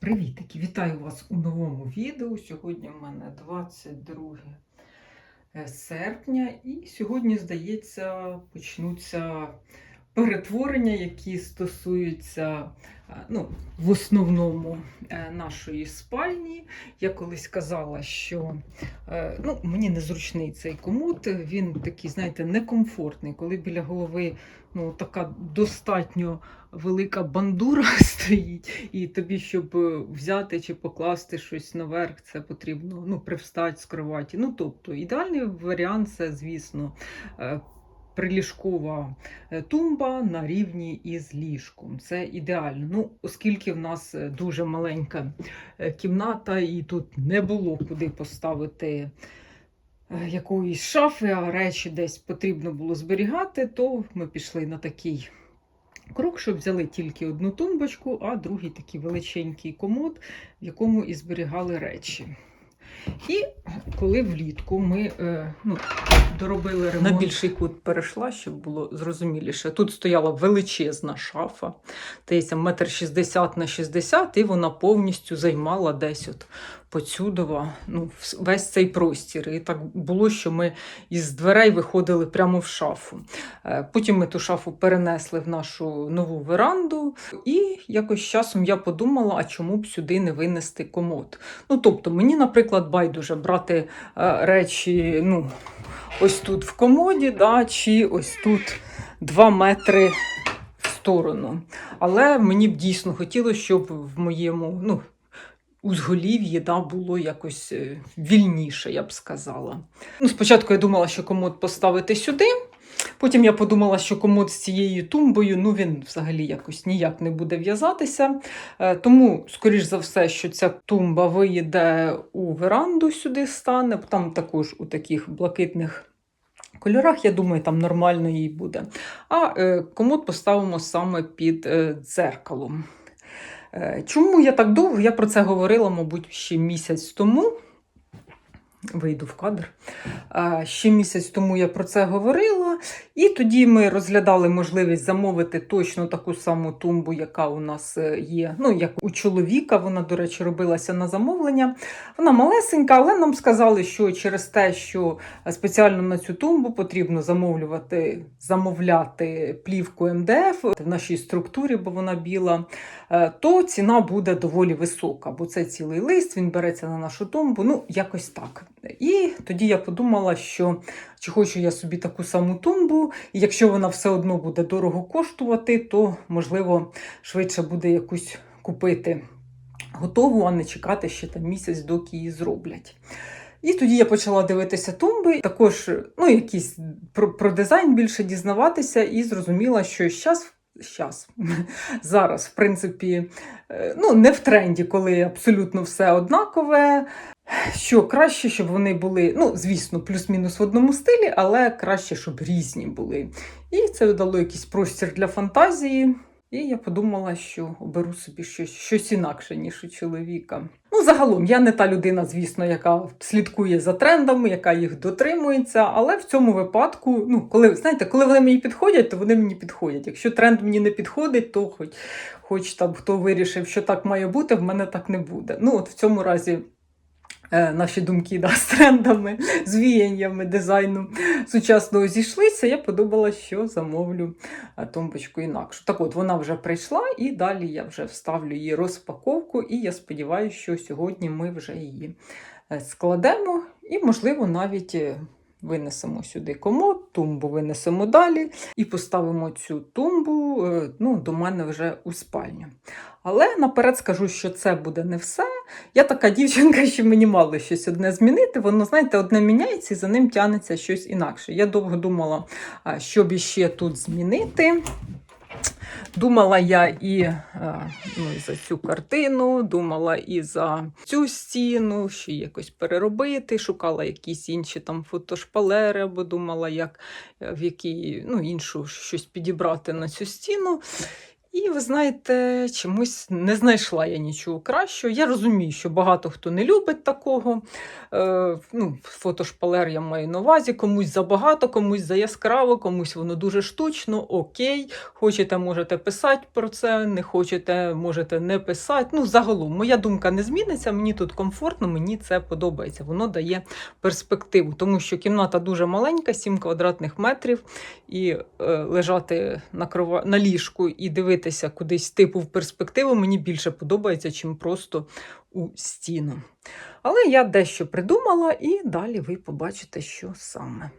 Привітики! Вітаю вас у новому відео. Сьогодні в мене 22 серпня, і сьогодні, здається, почнуться перетворення, які стосуються е, ну, в основному е, нашої спальні. Я колись казала, що е, ну, мені незручний цей комод, він такий, знаєте, некомфортний, коли біля голови ну, така достатньо велика бандура стоїть, і тобі, щоб взяти чи покласти щось наверх, це потрібно ну, привстати з кроваті. Ну, тобто, ідеальний варіант це, звісно, приліжкова е, тумба на рівні із ліжком. Це ідеально. Ну, оскільки в нас е, дуже маленька е, кімната, і тут не було куди поставити якоїсь шафи, а речі десь потрібно було зберігати, то ми пішли на такий крок, що взяли тільки одну тумбочку, а другий такий величенький комод, в якому і зберігали речі. І коли влітку ми ну, доробили ремонт. На більший кут перейшла, щоб було зрозуміліше. Тут стояла величезна шафа, десь метр шістдесят на 60, і вона повністю займала десь от поцюдова ну, весь цей простір. І так було, що ми із дверей виходили прямо в шафу. Е, Потім ми ту шафу перенесли в нашу нову веранду, і якось часом я подумала, а чому б сюди не винести комод. Ну, тобто, мені, наприклад, байдуже брати е, речі ну, ось тут в комоді, да, чи ось тут 2 метри в сторону. Але мені б дійсно хотілося, щоб в моєму ну, узголів'ї да, було якось е, вільніше, я б сказала. Ну, спочатку я думала, що комод поставити сюди. Потім я подумала, що комод з цією тумбою, ну він взагалі якось ніяк не буде в'язатися. Е, Тому, скоріш за все, що ця тумба виїде у веранду сюди стане, там також у таких блакитних кольорах, я думаю, там нормально їй буде. А е, комод поставимо саме під е, дзеркалом. Чому я так довго? Я про це говорила, мабуть, ще місяць тому. Вийду в кадр. Ще місяць тому я про це говорила, і тоді ми розглядали можливість замовити точно таку саму тумбу, яка у нас е, є. Ну, як у чоловіка, вона, до речі, робилася на замовлення. Вона малесенька, але нам сказали, що через те, що спеціально на цю тумбу потрібно замовлювати, замовляти плівку МДФ в нашій структурі, бо вона біла, е, то ціна буде доволі висока, бо це цілий лист, він береться на нашу тумбу. Ну, якось так. І тоді я подумала, що чи хочу я собі таку саму тумбу, і якщо вона все одно буде дорого коштувати, то можливо швидше буде якусь купити готову, а не чекати ще там місяць, доки її зроблять. І тоді я почала дивитися тумби, також ну, якісь про, про дизайн більше дізнаватися, і зрозуміла, що зараз. Щас. Зараз, в принципі, е, ну, не в тренді, коли абсолютно все однакове. Що краще, щоб вони були, ну, звісно, плюс-мінус в одному стилі, але краще, щоб різні були. І це дало якийсь простір для фантазії. І я подумала, що оберу собі щось, щось інакше, ніж у чоловіка. Ну, загалом, я не та людина, звісно, яка слідкує за трендами, яка їх дотримується. Але в цьому випадку, ну, коли знаєте, коли вони мені підходять, то вони мені підходять. Якщо тренд мені не підходить, то хоч, хоч там хто вирішив, що так має бути, в мене так не буде. Ну, от в цьому разі. Е, Наші думки да, з трендами, з віяннями дизайну сучасного зійшлися. Я подумала, що замовлю е, тумбочку інакшу. Так от вона вже прийшла, і далі я вже вставлю її розпаковку, і я сподіваюся, що сьогодні ми вже її е, складемо і, можливо, навіть винесемо сюди комод, тумбу винесемо далі і поставимо цю тумбу е, ну, до мене вже у спальню. Але наперед скажу, що це буде не все. Я така дівчинка, що мені мало щось одне змінити. Воно, знаєте, одне міняється і за ним тягнеться щось інакше. Я довго думала, а, що б іще тут змінити. Думала я і, е, ну, за цю картину, думала і за цю стіну, що якось переробити, шукала якісь інші там фотошпалери, або думала, як е, в якій ну, іншу щось підібрати на цю стіну. І ви знаєте, чомусь не знайшла я нічого кращого. Я розумію, що багато хто не любить такого. Е, ну, фотошпалер я маю на увазі, комусь забагато, комусь за яскраво, комусь воно дуже штучно, окей. Хочете, можете писати про це, не хочете, можете не писати. Ну, загалом, моя думка не зміниться, мені тут комфортно, мені це подобається. Воно дає перспективу, тому що кімната дуже маленька, 7 квадратних метрів, і е, лежати на, крова... на ліжку і дивитися кудись типу в перспективу мені більше подобається, чим просто у стіну. Але я дещо придумала, і далі ви побачите, що саме.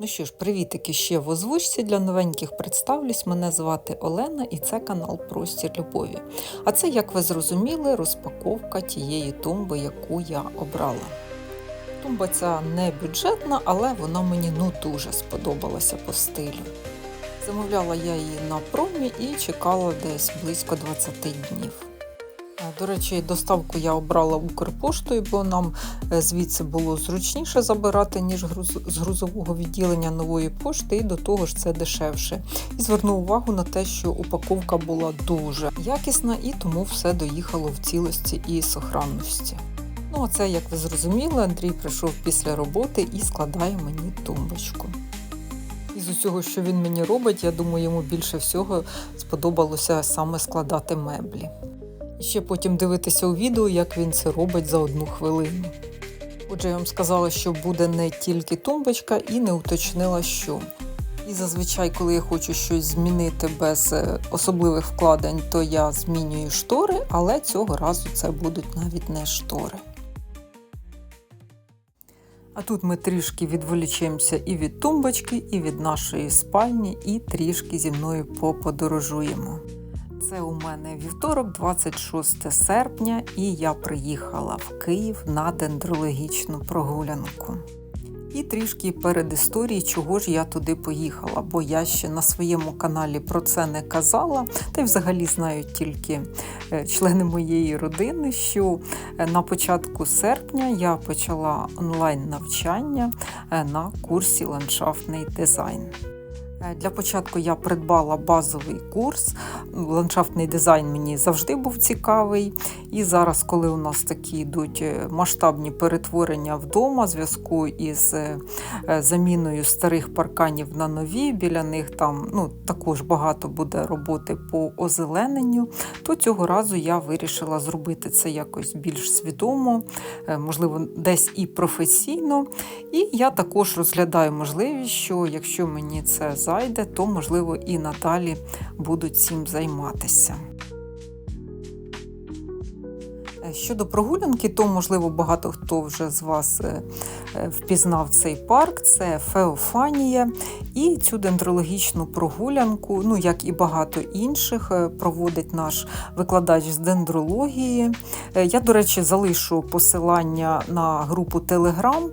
Ну що ж, привітики ще в озвучці для новеньких представлюсь. Мене звати Олена і це канал Простір Любові. А це, як ви зрозуміли, розпаковка тієї тумби, яку я обрала. Тумба ця не бюджетна, але вона мені ну дуже сподобалася по стилю. Замовляла я її на промі і чекала десь близько 20 днів. До речі, доставку я обрала Укрпоштою, бо нам е, звідси було зручніше забирати, ніж з грузового відділення нової пошти, і до того ж це дешевше. І звернув увагу на те, що упаковка була дуже якісна і тому все доїхало в цілості і сохранності. Ну, а це, як ви зрозуміли, Андрій прийшов після роботи і складає мені тумбочку. Із усього, що він мені робить, я думаю, йому більше всього сподобалося саме складати меблі. І ще потім дивитися у відео, як він це робить за одну хвилину. Отже, я вам сказала, що буде не тільки тумбочка, і не уточнила, що. І зазвичай, коли я хочу щось змінити без е, особливих вкладень, то я змінюю штори, але цього разу це будуть навіть не штори. А тут ми трішки відволічемося і від тумбочки, і від нашої спальні, і трішки зі мною поподорожуємо. Це у мене вівторок, 26 серпня, і я приїхала в Київ на дендрологічну прогулянку. І трішки перед історією, чого ж я туди поїхала, бо я ще на своєму каналі про це не казала, та й взагалі знають тільки е, члени моєї родини, що е, на початку серпня я почала онлайн-навчання е, на курсі ландшафтний дизайн. Е, для початку я придбала базовий курс. Ландшафтний дизайн мені завжди був цікавий. І зараз, коли у нас такі йдуть е, масштабні перетворення вдома, в зв'язку із е, заміною старих парканів на нові, біля них там ну, також багато буде роботи по озелененню, то цього разу я вирішила зробити це якось більш свідомо, можливо, десь і професійно. І я також розглядаю можливість, що якщо мені це зайде, то, можливо, і надалі будуть цим займатися. Е, щодо прогулянки, то, можливо, багато хто вже з вас е, е, впізнав цей парк, це Феофанія. І цю дендрологічну прогулянку, ну як і багато інших, проводить наш викладач з дендрології. Я, до речі, залишу посилання на групу Telegram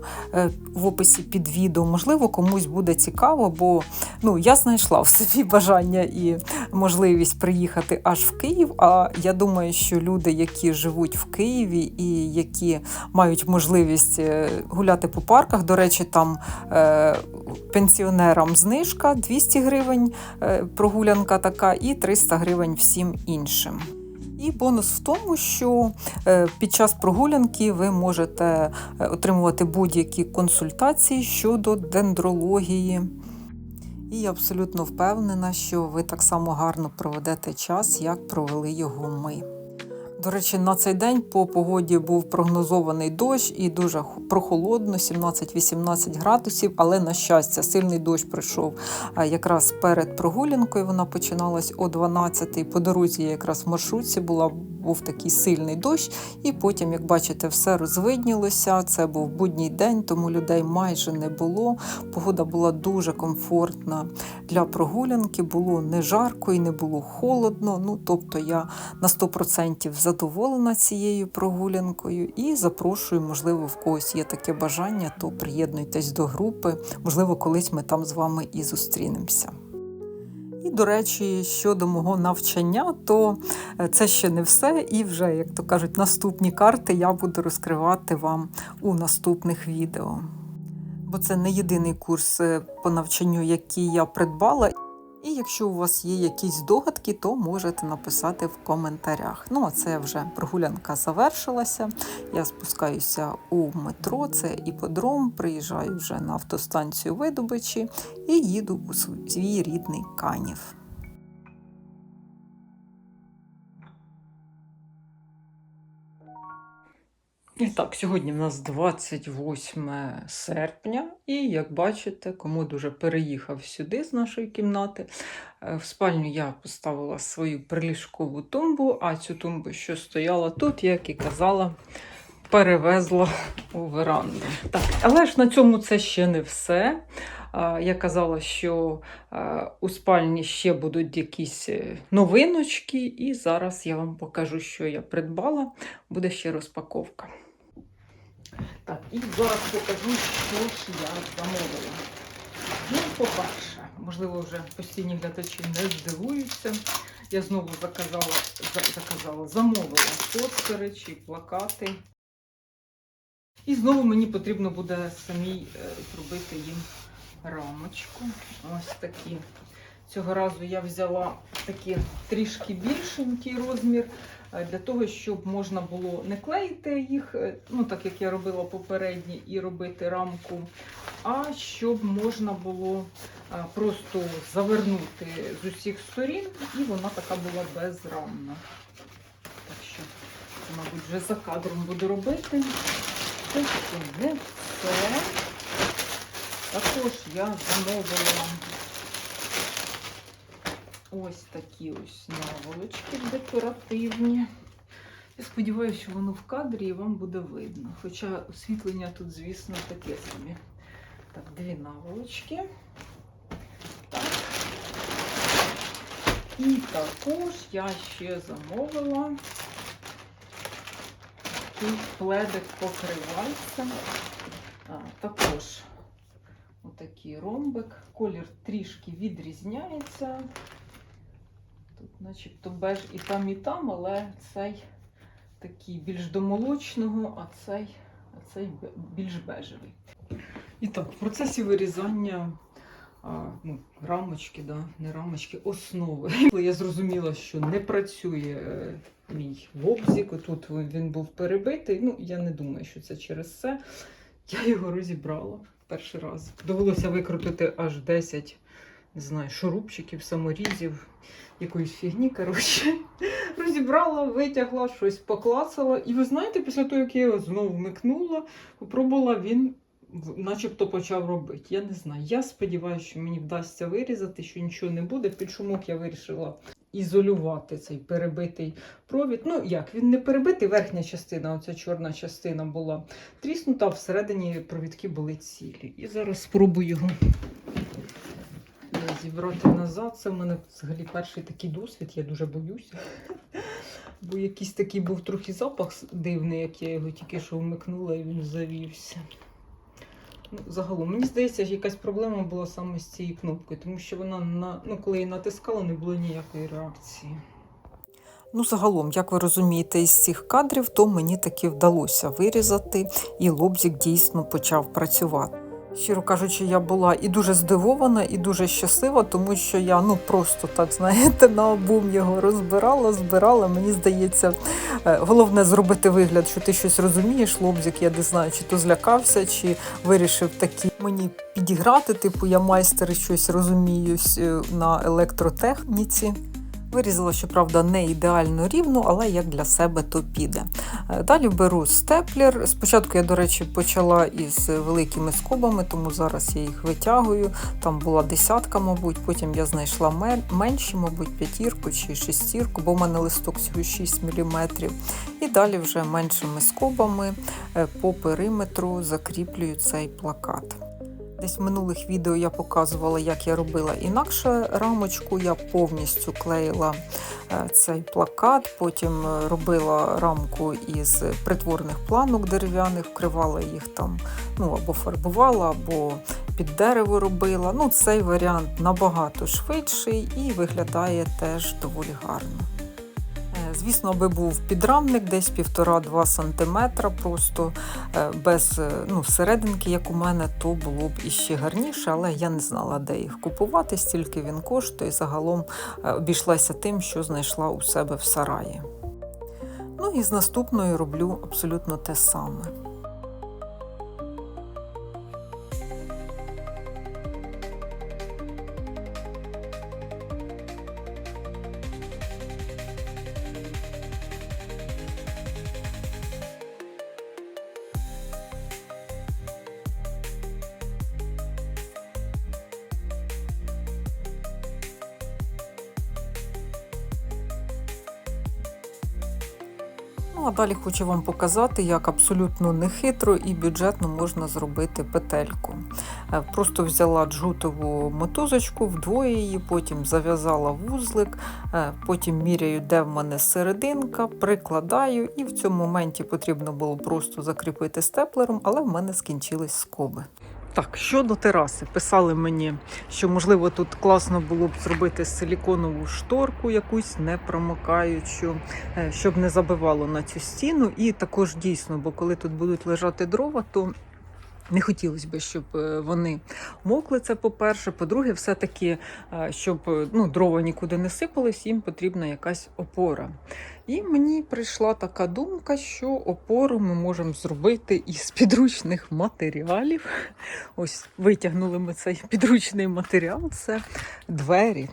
в описі під відео. Можливо, комусь буде цікаво, бо ну, я знайшла в собі бажання і можливість приїхати аж в Київ. А я думаю, що люди, які живуть в Києві і які мають можливість е, гуляти по парках. До речі, там е, пенсіонерам знижка 200 гривень е, прогулянка така, і 300 гривень всім іншим. І бонус в тому, що під час прогулянки ви можете отримувати будь-які консультації щодо дендрології. І я абсолютно впевнена, що ви так само гарно проведете час, як провели його ми. До речі, на цей день по погоді був прогнозований дощ і дуже прохолодно, 17-18 градусів. Але, на щастя, сильний дощ прийшов якраз перед прогулянкою. Вона починалась о 12-й. По дорозі я якраз в маршрутці була був такий сильний дощ, і потім, як бачите, все розвиднілося. Це був будній день, тому людей майже не було. Погода була дуже комфортна для прогулянки, було не жарко і не було холодно. Ну, тобто я на 100% задоволена цією прогулянкою і запрошую, можливо, в когось є таке бажання, то приєднуйтесь до групи. Можливо, колись ми там з вами і зустрінемося. І, до речі, щодо мого навчання, то е, це ще не все. І вже, як то кажуть, наступні карти я буду розкривати вам у наступних відео. Бо це не єдиний курс е, по навчанню, який я придбала. І якщо у вас є якісь догадки, то можете написати в коментарях. Ну, а це вже прогулянка завершилася. Я спускаюся у метро, це іподром, приїжджаю вже на автостанцію Видобичі і їду у свій рідний Канів. І так, сьогодні в нас 28 серпня, і як бачите, комод уже переїхав сюди з нашої кімнати. Е, В спальню я поставила свою приліжкову тумбу, а цю тумбу, що стояла тут, як і казала, перевезла у веранду. Так, але ж на цьому це ще не все. Я казала, що е, у спальні ще будуть якісь е, новиночки, і зараз я вам покажу, що я придбала. Буде ще розпаковка. Так, і зараз покажу, що ж я замовила. Ну, по-перше, можливо, вже постійні глядачі не здивуються. Я знову заказала, заказала замовила постери чи плакати. І знову мені потрібно буде самій е, зробити їм рамочку. Ось такі. Цього разу я взяла такий трішки більшенький розмір для того, щоб можна було не клеїти їх, е, ну так як я робила попередні, і робити рамку, а щоб можна було е, просто завернути з усіх сторін, і вона така була безрамна. Так що, мабуть, вже за кадром буду робити. Ще не все. Також я замовила ось такі ось наволочки декоративні. Я сподіваюся, що воно в кадрі і вам буде видно. Хоча освітлення тут, звісно, таке собі. Так, дві наволочки. Так. І також я ще замовила такий пледик покривальця. Також отакий ромбик. Колір трішки відрізняється. Тут начебто беж і там, і там, але цей такий більш до молочного, а цей, а цей більш бежевий. І так, в процесі вирізання а, ну, рамочки, да, не рамочки, основи. Я зрозуміла, що не працює е, мій лобзик, тут він був перебитий. Ну, я не думаю, що це через це. Я його розібрала перший раз. Довелося викрутити аж 10 не знаю, шурупчиків, саморізів, якоїсь фігні. Коротше, розібрала, витягла, щось поклацала. І ви знаєте, після того, як я його знову вмикнула, попробувала, він начебто почав робити. Я не знаю. Я сподіваюся, що мені вдасться вирізати, що нічого не буде. Під шумок я вирішила ізолювати цей перебитий провід. Ну, як, він не перебитий, верхня частина, оця чорна частина була тріснута, а всередині провідки були цілі. І зараз спробую його зібрати назад. Це в мене взагалі перший такий досвід, я дуже боюся. Бо якийсь такий був трохи запах дивний, як я його тільки що вмикнула і він завівся. Ну, загалом, мені здається, якась проблема була саме з цією кнопкою, тому що вона на, ну, коли її натискала, не було ніякої реакції. Ну, загалом, як ви розумієте, із цих кадрів, то мені таки вдалося вирізати, і лобзик дійсно почав працювати. Щиро кажучи, я була і дуже здивована, і дуже щаслива, тому що я ну просто так знаєте на обум його розбирала, збирала. Мені здається, е, головне зробити вигляд, що ти щось розумієш. Лобзик, я не знаю, чи то злякався, чи вирішив такі мені підіграти. Типу, я майстер щось розумію е, на електротехніці. Вирізала, щоправда, не ідеально рівно, але як для себе то піде. Е, Далі беру степлер. Спочатку я, до речі, почала із великими скобами, тому зараз я їх витягую. Там була десятка, мабуть, потім я знайшла менші, мабуть, п'ятірку чи шестірку, бо в мене листок всього 6 мм. І далі вже меншими скобами е, по периметру закріплюю цей плакат. Десь в минулих відео я показувала, як я робила інакше рамочку. Я повністю клеїла е, цей плакат, потім е, робила рамку із притворних планок дерев'яних, вкривала їх там, ну або фарбувала, або під дерево робила. Ну, цей варіант набагато швидший і виглядає теж доволі гарно. Звісно, аби був підрамник десь 1,5-2 см, просто е, без е, ну, серединки, як у мене, то було б іще гарніше, але я не знала, де їх купувати, стільки він коштує. Загалом е, обійшлася тим, що знайшла у себе в сараї. Ну і з наступною роблю абсолютно те саме. Далі хочу вам показати, як абсолютно нехитро і бюджетно можна зробити петельку. Е, Просто взяла джутову мотузочку, вдвоє її, потім зав'язала вузлик, е, потім міряю, де в мене серединка, прикладаю, і в цьому моменті потрібно було просто закріпити степлером, але в мене скінчились скоби. Так, щодо тераси, писали мені, що можливо тут класно було б зробити силіконову шторку, якусь непромокаючу, е, щоб не забивало на цю стіну. І також дійсно, бо коли тут будуть лежати дрова, то не хотілося б, щоб е, вони мокли. Це по-перше. По-друге, все-таки, е, щоб е, ну, дрова нікуди не сипались, їм потрібна якась опора. І мені прийшла така думка, що опору ми можемо зробити із підручних матеріалів. Ось витягнули ми цей підручний матеріал. Це двері.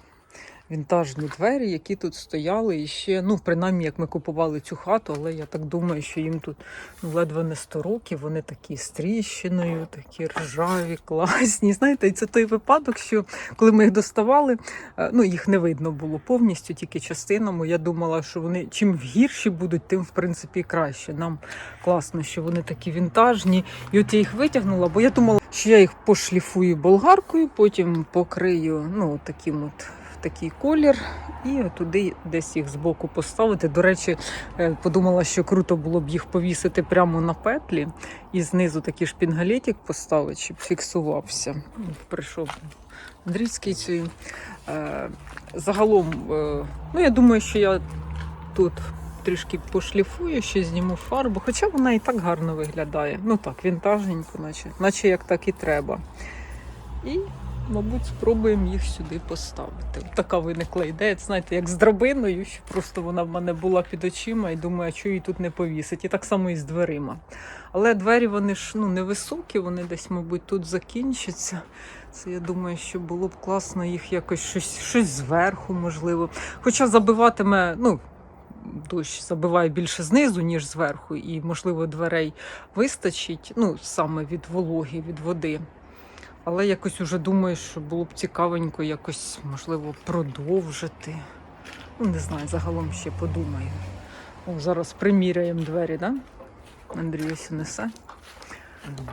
Вінтажні двері, які тут стояли і ще, ну, принаймні, як ми купували цю хату, але я так думаю, що їм тут ну, ледве не 100 років, вони такі з тріщиною, такі ржаві, класні. Знаєте, це той випадок, що коли ми їх доставали, е, ну, їх не видно було повністю, тільки частинами. Я думала, що вони чим гірші будуть, тим в принципі краще. Нам класно, що вони такі вінтажні. І от я їх витягнула, бо я думала, що я їх пошліфую болгаркою, потім покрию ну, таким от такий колір, і туди десь їх збоку поставити. До речі, е, подумала, що круто було б їх повісити прямо на петлі і знизу такий шпінгалетик поставити, щоб фіксувався. Прийшов Андрійський цей. Е, Загалом, е, ну я думаю, що я тут трішки пошліфую, ще зніму фарбу, хоча вона і так гарно виглядає. Ну так, вінтажненько, наче, наче як так і треба. І, мабуть, спробуємо їх сюди поставити. Така виникла ідея, це, знаєте, як з драбиною, що просто вона в мене була під очима і думаю, чого її тут не повісить. І так само і з дверима. Але двері вони ж ну, невисокі, вони десь, мабуть, тут закінчаться. Це я думаю, що було б класно їх якось щось, щось зверху, можливо. Хоча забиватиме, ну, дощ забиває більше знизу, ніж зверху, і, можливо, дверей вистачить, ну, саме від вологи, від води. Але якось уже думаю, що було б цікавенько якось, можливо, продовжити. Ну, не знаю, загалом ще подумаю. О, зараз приміряємо двері, да? Андрій ось несе. Ну,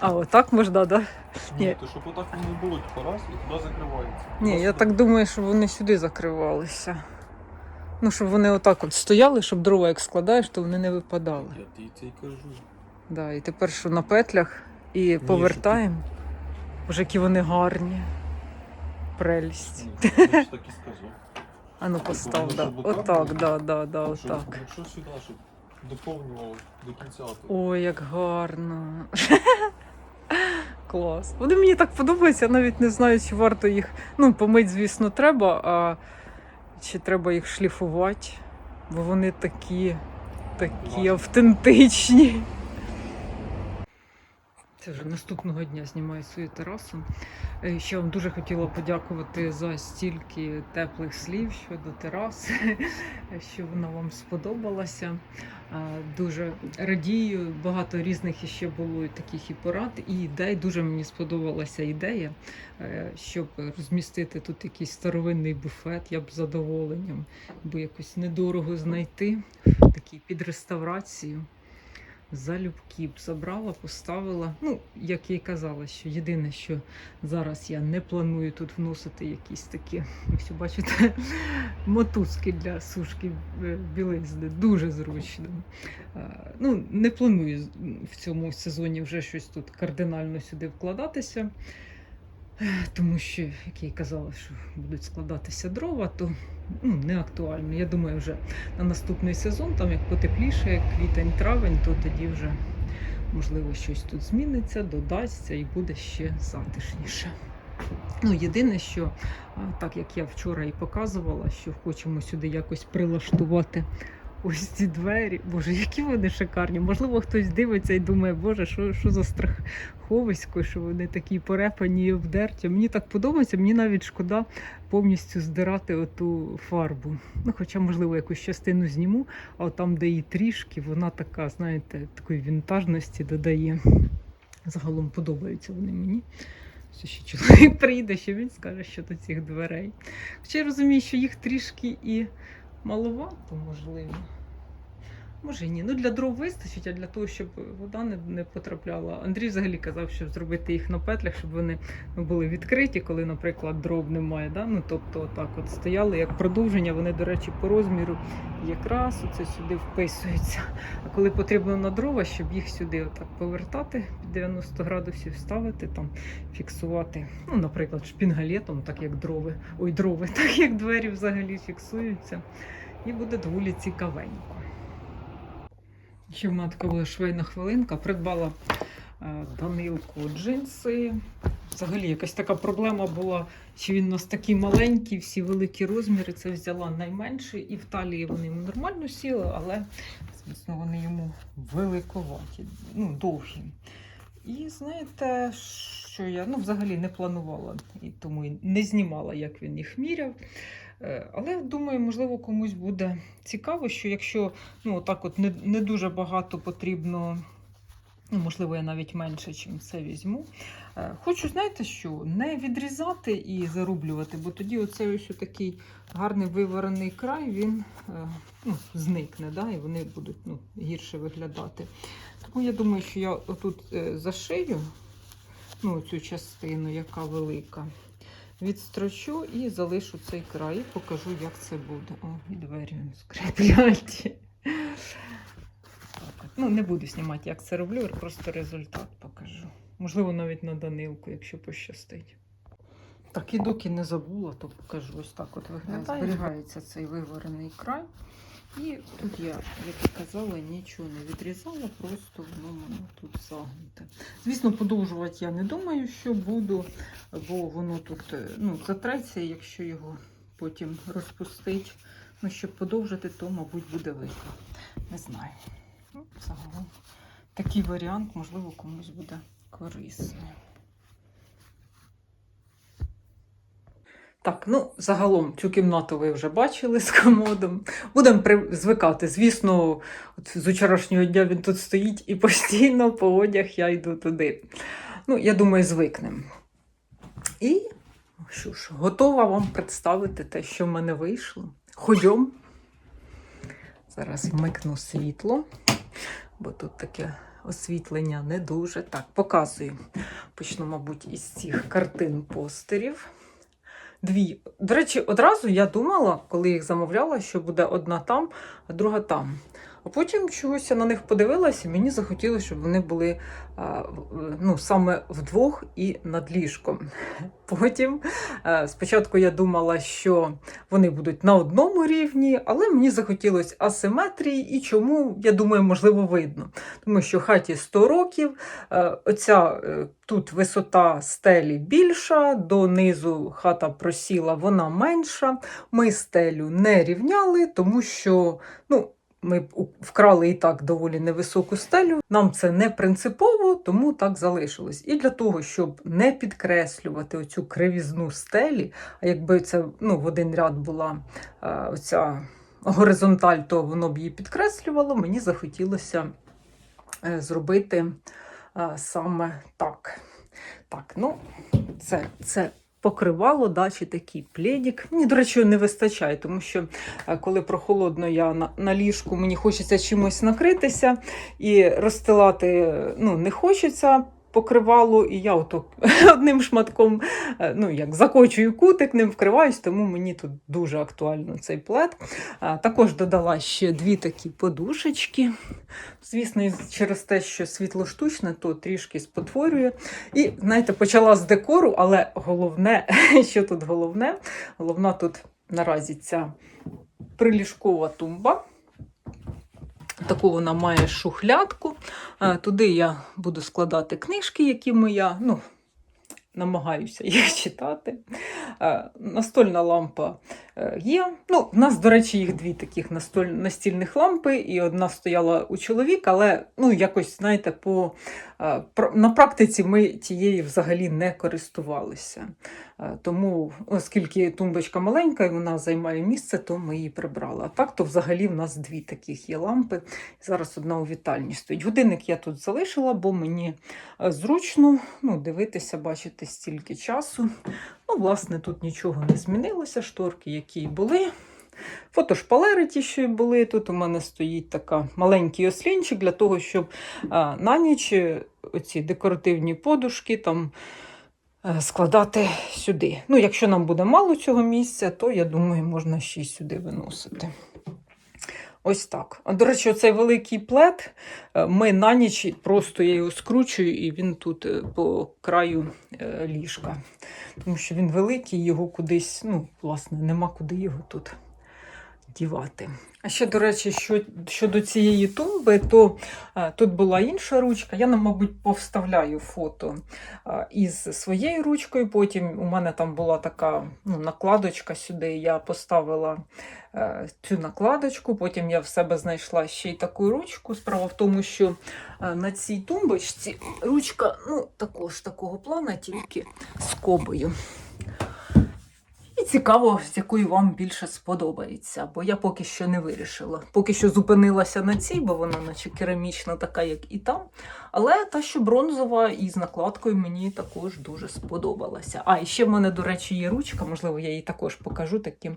А, отак можна, да? ні. Ні, то щоб отак воно не було, типу раз і туди закривається. Ні, я Просто- так думаю, що вони сюди закривалися. Ну, щоб вони отак от стояли, щоб дрова як складаєш, то вони не випадали. Я тобі це й кажу. Да, і тепер що на петлях і повертаємо. Боже, які вони гарні. Прелість. Ну, Я ж так і сказав. А ну постав, Вони да. отак були? да, да, Що, отак. Якщо сюди, щоб доповнювало до кінця, то Ой, як гарно. Клас. Вони мені так подобаються, я навіть не знаю, чи варто їх. Ну, помить, звісно, треба, а чи треба їх шліфувати, бо вони такі, такі автентичні. Це вже наступного дня знімаю свою терасу. Е, Ще вам дуже хотіла подякувати за стільки теплих слів щодо тераси, що вона вам сподобалася. Е, Дуже радію. Багато різних іще було таких і порад, і ідей. Дуже мені сподобалася ідея, е, щоб розмістити тут якийсь старовинний буфет. Я б задоволенням, бо якось недорого знайти такий під реставрацію. Залюбки б забрала, поставила. Ну, як я й казала, що єдине, що зараз я не планую тут вносити якісь такі, ось бачите, мотузки для сушки е, білизни. Дуже зручно. Е, Ну, не планую в цьому сезоні вже щось тут кардинально сюди вкладатися. Е, Тому що, як я казала, що будуть складатися дрова, то ну, не актуально. Я думаю, вже на наступний сезон, там як потепліше, як квітень-травень, то тоді вже можливо щось тут зміниться, додасться і буде ще затишніше. Ну, єдине, що так як я вчора і показувала, що хочемо сюди якось прилаштувати ось ці двері. Боже, які вони шикарні. Можливо, хтось дивиться і думає, боже, що, що за страховисько, що вони такі порепані і обдерті. Мені так подобається, мені навіть шкода повністю здирати оту фарбу. Ну, хоча, можливо, якусь частину зніму, а от там, де її трішки, вона така, знаєте, такої вінтажності додає. Загалом подобаються вони мені. Що ще чоловік прийде, що він скаже щодо цих дверей. Хоча я розумію, що їх трішки і маловато, можливо. Може ні. Ну для дров вистачить, а для того, щоб вода не, не потрапляла. Андрій взагалі казав, щоб зробити їх на петлях, щоб вони ну, були відкриті, коли, наприклад, дров немає. Да? Ну, тобто, отак от стояли як продовження, вони, до речі, по розміру якраз оце сюди вписуються. А коли потрібно на дрова, щоб їх сюди отак повертати під 90 градусів, ставити там, фіксувати, ну, наприклад, шпінгалетом, так як дрови, ой, дрови, так як двері взагалі фіксуються. І буде доволі цікавенько. Ще в мене така була швейна хвилинка. Придбала е, Данилку джинси. Взагалі, якась така проблема була, чи він у нас такий маленький, всі великі розміри. Це взяла найменший, і в талії вони йому нормально сіли, але, звісно, вони йому великоваті, ну, довгі. І знаєте, що я ну, взагалі не планувала і тому і не знімала, як він їх міряв. Е, Але думаю, можливо, комусь буде цікаво, що якщо ну, отак от не, не дуже багато потрібно, ну, можливо, я навіть менше, чим це візьму. Е, Хочу, знаєте що, не відрізати і зарублювати, бо тоді оцей ось такий гарний виварений край, він е, ну, зникне, да, і вони будуть ну, гірше виглядати. Тому я думаю, що я отут зашию ну, цю частину, яка велика. Відстрочу і залишу цей край, і покажу, як це буде. О, і двері от. Ну, не буду знімати, як це роблю, просто результат покажу. Можливо, навіть на Данилку, якщо пощастить. Так, і доки не забула, то покажу. Ось так от виглядає. Зберігається цей виварений край. І тут я, як і казала, нічого не відрізала, просто воно мене тут загнуте. Звісно, подовжувати я не думаю, що буду, бо воно тут е, ну, затреться, якщо його потім розпустить. Ну, щоб подовжити, то, мабуть, буде видно. Не знаю. Ну, загалом такий варіант, можливо, комусь буде корисний. Так, ну загалом цю кімнату ви вже бачили з комодом. Будемо звикати. Звісно, от з вчорашнього дня він тут стоїть і постійно по одяг я йду туди. Ну, я думаю, звикнемо. І що ж, готова вам представити те, що в мене вийшло. Ходьом. Зараз вмикну світло, бо тут таке освітлення не дуже. Так, показую. Почну, мабуть, із цих картин постерів. Дві. До речі, одразу я думала, коли їх замовляла, що буде одна там, а друга там. А потім чогось я на них подивилася, і мені захотілося, щоб вони були ну, саме вдвох і над ліжком. Потім е, спочатку я думала, що вони будуть на одному рівні, але мені захотілося асиметрії, і чому, я думаю, можливо, видно. Тому що хаті 100 років, е, оця е, тут висота стелі більша, донизу хата просіла, вона менша. Ми стелю не рівняли, тому що ну, ми вкрали і так доволі невисоку стелю. Нам це не принципово, тому так залишилось. І для того, щоб не підкреслювати оцю кривізну стелі, а якби це ну, в один ряд була е, оця горизонталь, то воно б її підкреслювало. Мені захотілося е, зробити е, саме так. Так, ну, це, це покривало, да, чи такий пледік. Мені, до речі, не вистачає, тому що е, коли прохолодно я на, на ліжку, мені хочеться чимось накритися і розстилати е, ну, не хочеться. Покривало, і я ото одним шматком е, ну, як закочую кутик, ним вкриваюсь, тому мені тут дуже актуально цей плед. Також додала ще дві такі подушечки. Звісно, через те, що світло штучне, то трішки спотворює. І, знаєте, почала з декору, але головне, що тут головне, головна тут наразі ця приліжкова тумба. Таку вона має шухлядку. Е, Туди я буду складати книжки, які моя. ну, намагаюся їх читати. Е, Настольна лампа є. Ну, в нас, до речі, їх дві таких настільних лампи, і одна стояла у чоловіка, але ну, якось, знаєте, по, е, на практиці ми тією взагалі не користувалися. Е, Тому, оскільки тумбочка маленька і вона займає місце, то ми її прибрали. А так, то взагалі в нас дві таких є лампи. Зараз одна у вітальні стоїть. Годинник я тут залишила, бо мені е, зручно ну, дивитися, бачити стільки часу. Ну, власне, тут нічого не змінилося. Шторки, які й були. Фотошпалери ті, що й були. Тут у мене стоїть така маленький ослінчик для того, щоб на ніч е, оці декоративні подушки там е, складати сюди. Ну, якщо нам буде мало цього місця, то я думаю, можна ще й сюди виносити. Ось так. А, до речі, цей великий плед е, ми на ніч просто я його скручую, і він тут е, по краю е, ліжка. Тому що він великий, його кудись, ну, власне, нема куди його тут дівати. А ще, до речі, що, щодо цієї тумби, то е, тут була інша ручка. Я, мабуть, повставляю фото е, із своєю ручкою. Потім у мене там була така ну, накладочка сюди. Я поставила е, цю накладочку. Потім я в себе знайшла ще й таку ручку. Справа в тому, що е, на цій тумбочці ручка ну, також такого плана, тільки з кобою. Цікаво, з якою вам більше сподобається, бо я поки що не вирішила. Поки що зупинилася на цій, бо вона наче керамічна, така, як і там. Але та, що бронзова і з накладкою, мені також дуже сподобалася. А, і ще в мене, до речі, є ручка, можливо, я її також покажу таким.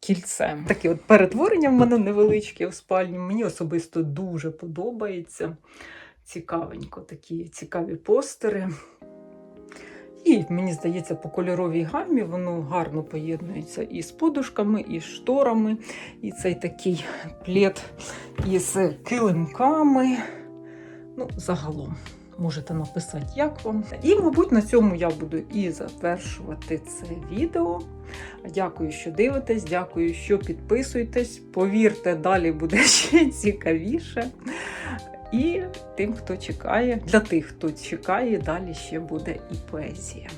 Кільцем. Таке от перетворення в мене невеличке в спальні. Мені особисто дуже подобається. Цікавенько, такі цікаві постери. І мені здається, по кольоровій гамі воно гарно поєднується і з подушками, і з шторами, і цей такий плед із килимками. Ну, загалом. Можете написати, як вам. І, мабуть, на цьому я буду і завершувати це відео. Дякую, що дивитесь, дякую, що підписуєтесь. Повірте, далі буде ще цікавіше. І тим, хто чекає, для тих, хто чекає, далі ще буде і поезія.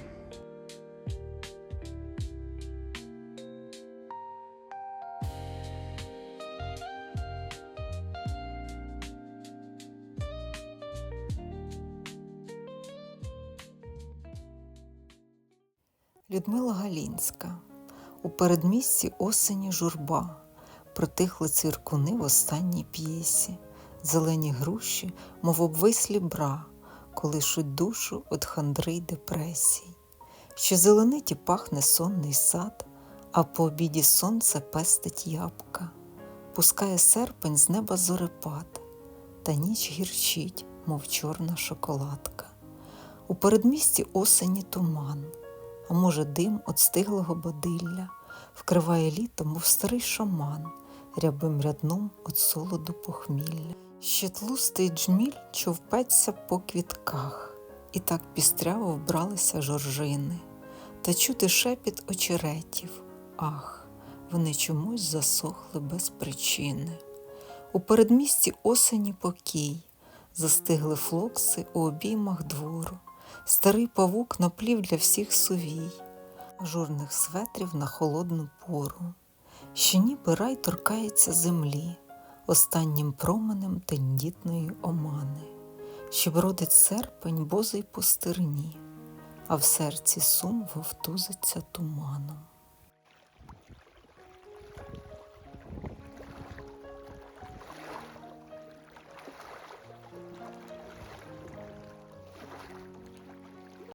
Людмила Галінська. У передмісті осені журба. Притихли цвіркуни в останній п'єсі. Зелені груші, мов обвислі бра, колишуть душу від хандри й депресій. Що зелениті пахне сонний сад, а по обіді сонце пестить ябка. Пускає серпень з неба зорепад, та ніч гірчить, мов чорна шоколадка. У передмісті осені туман, а може, дим от стиглого бодилля вкриває літо, мов старий шаман, рябим рядном от солоду похмілля. Ще тлустий джміль човпеться по квітках, і так пістряво вбралися жоржини, та чути шепіт очеретів. Ах, вони чомусь засохли без причини. У передмісті осені покій, застигли флокси у обіймах двору, старий павук наплів для всіх сувій, ажурних светрів на холодну пору, ще ніби рай торкається землі останнім променем тендітної омани, що бродить серпень бозий по стерні, а в серці сум вовтузиться туманом.